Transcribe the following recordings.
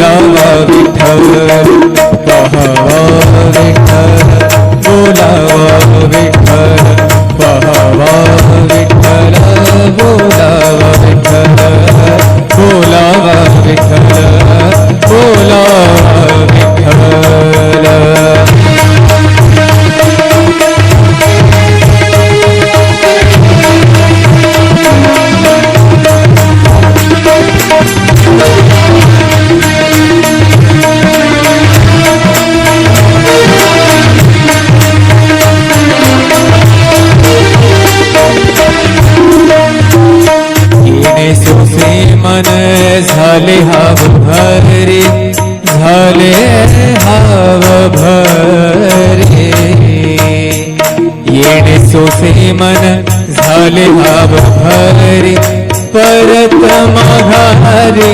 बोला विठ्ठल पहावा विठ्ठल बोलावा विठ्ठल पहावा विठ्ठल बोलावा विठ्ठल बोलावा विठ्ठल. सोसे मन झाले भाव भरे परत माघारे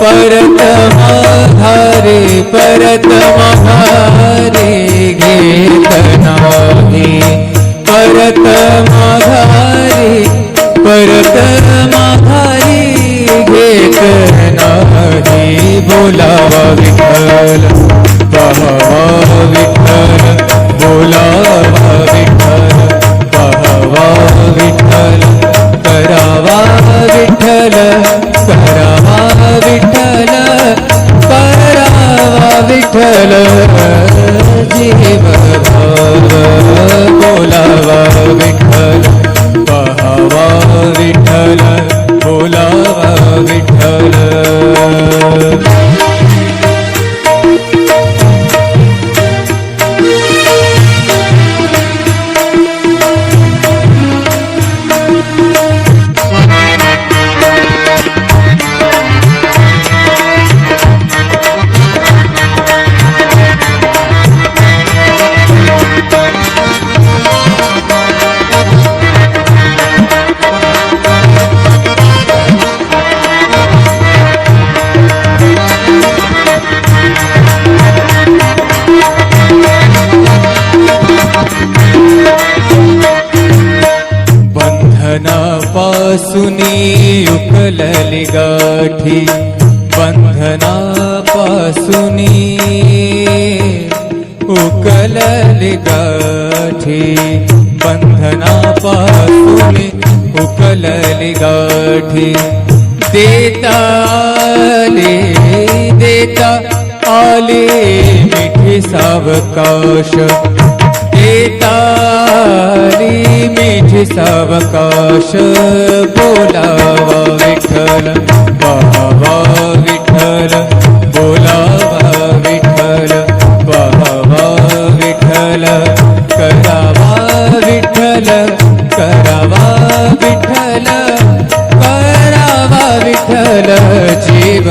परत माघारे परत माघारे घेत नाही. परत माघारे परत माघारे घेत नाही. बोलावा विठ्ठल पहावा विठ्ठल. पासुनी उकलि गाठी बन्धना पासुनी पनी गाठी बन्धना पनी उकलिगाठी देता ले देताले पि सावकाश। देता मिठी सावकाश बोलावा विठ्ठल पहावा विठ्ठल बोलावा विठ्ठल पहावा विठ्ठल करावा विठ्ठल करावा विठ्ठल करावा विठ्ठल जीव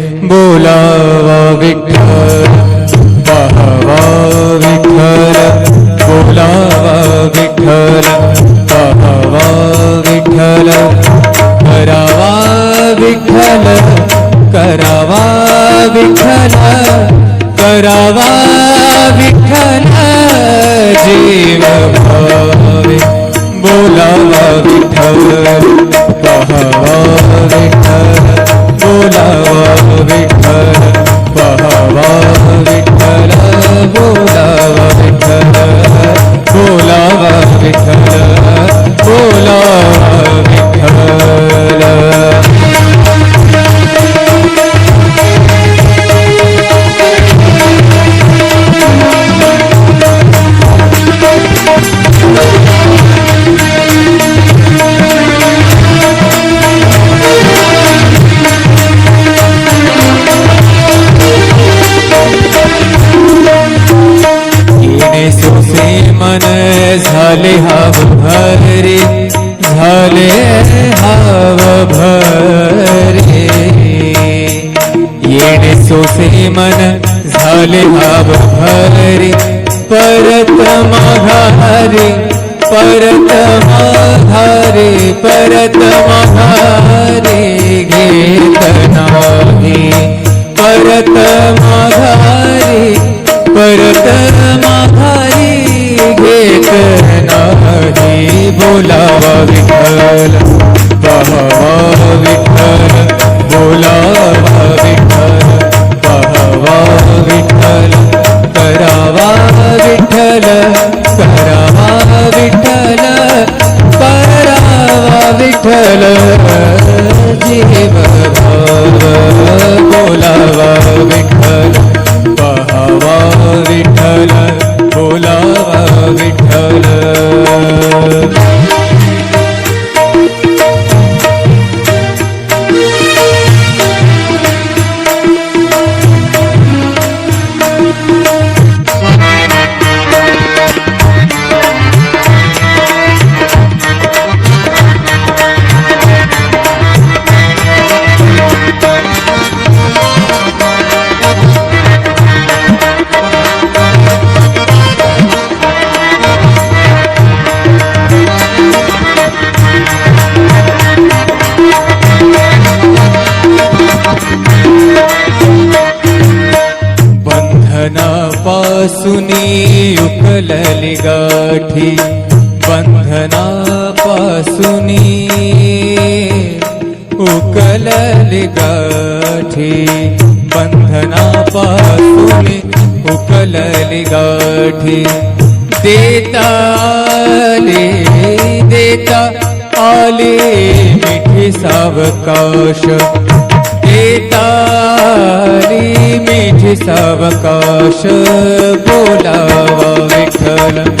തമ്പുലാവിക്ക भव हरि परतमघारि परतमघारि परतमघारि घेतनाहि परतमघारि परतमघारि घेतनाहि बोलावा विठल पहा विठल विठ्ठल करावा विठ्ठल करावा विठ्ठल करावा विठ्ठल जीव भाव. गाठी बंधनापासून उकलली गाठी. देता आले देता आले मिठी सावकाश. देताली मिठी सावकाश. बोलावा विठ्ठल.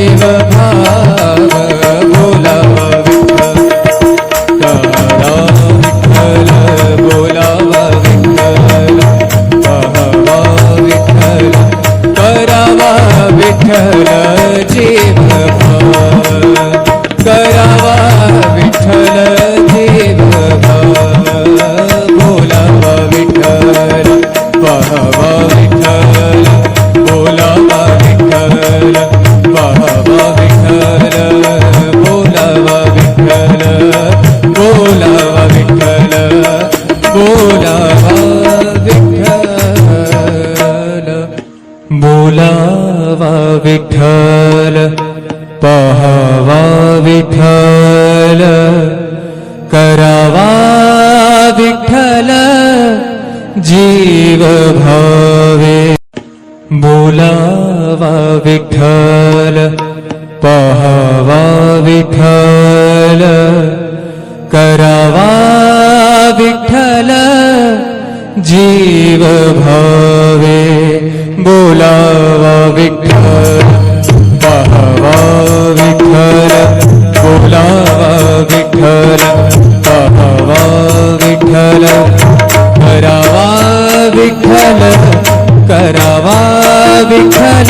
जीव भाव विठल पहवा विठल करवा विठल जीव भावे, बोलावा विठल पहवा विठल बोलावा विठल पहवा विठल करावा विठल करावा विठल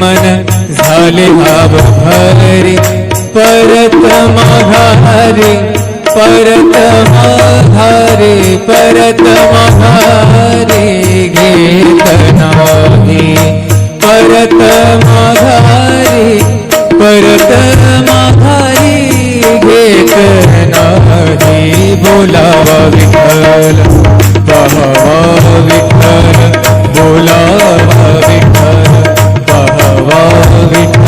मन झाले भाव भरे परत माघारे परत माघारे परत माघारे घेत नाही. परत माघारे परत माघारी घेत नाही. बोलावा विठ्ठल पहावा विठ्ठल बोलावा प्रभावित